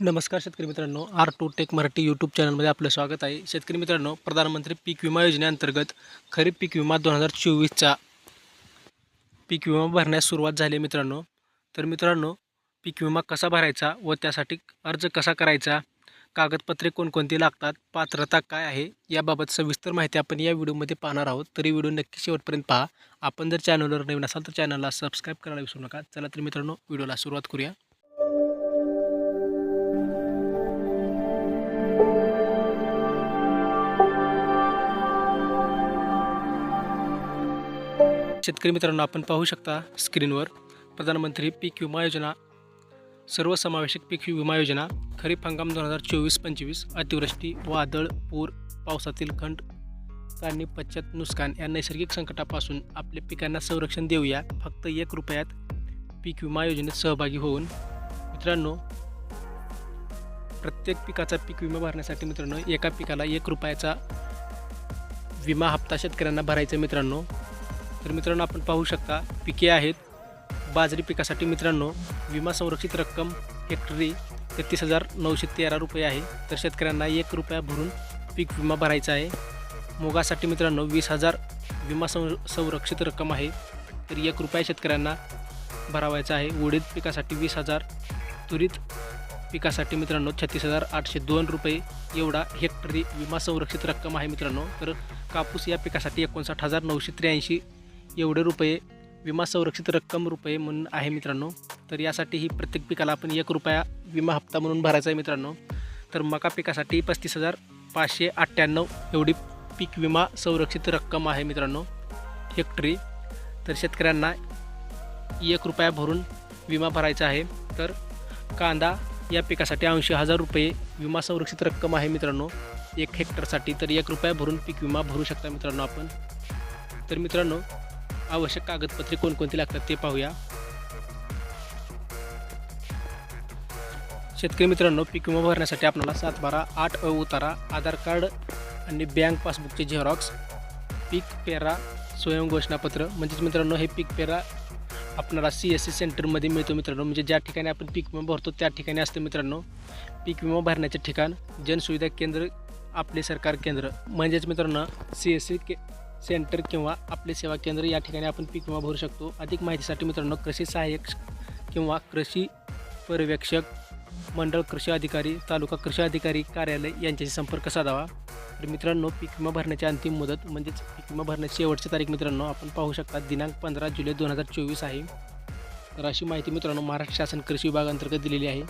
नमस्कार शेतकरी मित्रांनो R two tech Marathi YouTube चॅनलमध्ये आपलं स्वागत आहे. शेतकरी मित्रांनो प्रधानमंत्री पीक विमा योजनेअंतर्गत खरीप पीक विमा दोन हजार चोवीसचा पीक विमा भरण्यास सुरुवात झाली मित्रांनो. तर मित्रांनो पीक विमा कसा भरायचा व त्यासाठी अर्ज कसा करायचा कागदपत्रे कोणकोणती लागतात पात्रता काय आहे याबाबत सविस्तर माहिती आपण या व्हिडिओमध्ये पाहणार आहोत. तरी व्हिडिओ नक्की शेवटपर्यंत पहा. आपण जर चॅनलवर नवीन असाल तर चॅनलला सबस्क्राईब करायला विसरू नका. चला तर मित्रांनो व्हिडिओला सुरुवात करूया. शेतकरी मित्रांनो आपण पाहू शकता स्क्रीनवर प्रधानमंत्री पीक विमा योजना. सर्वसमावेशक पीक विमा योजना खरीप हंगाम दोन हजार चोवीस पंचवीस अतिवृष्टी वादळ पूर पावसातील खंड काढणी पश्चात नुकसान या नैसर्गिक संकटापासून आपल्या पिकांना संरक्षण देऊया. फक्त एक रुपयात पीक विमा योजनेत सहभागी होऊन मित्रांनो प्रत्येक पिकाचा पीक विमा भरण्यासाठी मित्रांनो एका पिकाला एक रुपयाचा विमा हप्ता शेतकऱ्यांना भरायचा मित्रांनो. तर मित्रांनो आपण पाहू शकता पिके आहेत. बाजरी पिकासाठी मित्रांनो विमा संरक्षित रक्कम हेक्टरी तेहतीस हजार नऊशे तेरा रुपये आहे. तर शेतकऱ्यांना एक रुपया भरून पीक विमा भरायचा आहे. मुगासाठी मित्रांनो वीस हजार विमा संर संरक्षित रक्कम आहे. तर एक रुपया शेतकऱ्यांना भरावायचा आहे. उडीद पिकासाठी वीस हजार तुरीत पिकासाठी मित्रांनो छत्तीस हजार आठशे दोन रुपये एवढा हेक्टरी विमा संरक्षित रक्कम आहे मित्रांनो. तर कापूस या पिकासाठी एकोणसाठ हजार नऊशे त्र्याऐंशी एवढे रुपये विमा संरक्षित रक्कम रुपये म्हणून आहे मित्रांनो. तर यासाठी ही प्रत्येक पिकाला आपण एक रुपया विमा हप्ता म्हणून भरायचा आहे मित्रांनो. तर मका पिकासाठी पस्तीस हजार पाचशे अठ्ठ्याण्णव एवढी पीक विमा संरक्षित रक्कम आहे मित्रांनो. हेक्टरी. तर शेतकऱ्यांना एक रुपया भरून विमा भरायचा आहे. तर कांदा या पिकासाठी ऐंशी हजार रुपये विमा संरक्षित रक्कम आहे मित्रांनो. एक हेक्टरसाठी तर एक रुपया भरून पीक विमा भरू शकता मित्रांनो आपण. तर मित्रांनो आवश्यक कागदपत्रे कोणकोणती लागतात ते पाहूया. शेतकरी मित्रांनो पीक विमा भरण्यासाठी आपल्याला सात बारा आठ अ उतारा आधार कार्ड आणि बँक पासबुकचे झेरॉक्स पीक पेरा स्वयं घोषणापत्र. म्हणजेच मित्रांनो हे पीक पेरा आपणाला सी एस सी सेंटरमध्ये मिळतो मित्रांनो. म्हणजे ज्या ठिकाणी आपण पीक विमा भरतो त्या ठिकाणी असतं मित्रांनो पीक विमा भरण्याचे ठिकाण जनसुविधा केंद्र आपले सरकार केंद्र. म्हणजेच मित्रांनो सी एस सी के सेंटर किंवा आपले सेवा केंद्र या ठिकाणी आपण पीक विमा भरू शकतो. अधिक माहितीसाठी मित्रांनो कृषी सहाय्यक किंवा कृषी पर्यवेक्षक मंडळ कृषी अधिकारी तालुका कृषी अधिकारी कार्यालय यांच्याशी संपर्क साधावा. तर मित्रांनो पीक विमा भरण्याची अंतिम मुदत म्हणजेच पीक विमा भरण्याची शेवटची तारीख मित्रांनो आपण पाहू शकता दिनांक पंधरा जुलै दोन हजार चोवीस आहे. तर अशी माहिती मित्रांनो महाराष्ट्र शासन कृषी विभागांतर्गत दिलेली आहे.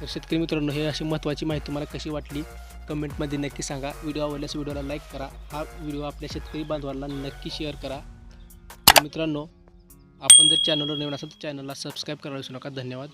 तर शेतकरी मित्रांनो हे अशी महत्त्वाची माहिती तुम्हाला कशी वाटली? कमेंटमध्ये नक्की सांगा. व्हिडिओ आवडल्यास व्हिडिओला लाईक करा. हा व्हिडिओ आपल्या शेतकरी बांधवांना नक्की शेअर करा. तर मित्रांनो आपण जर चॅनलवर नवीन असाल तर चॅनलला सबस्क्राईब करायला विसरू नका. धन्यवाद.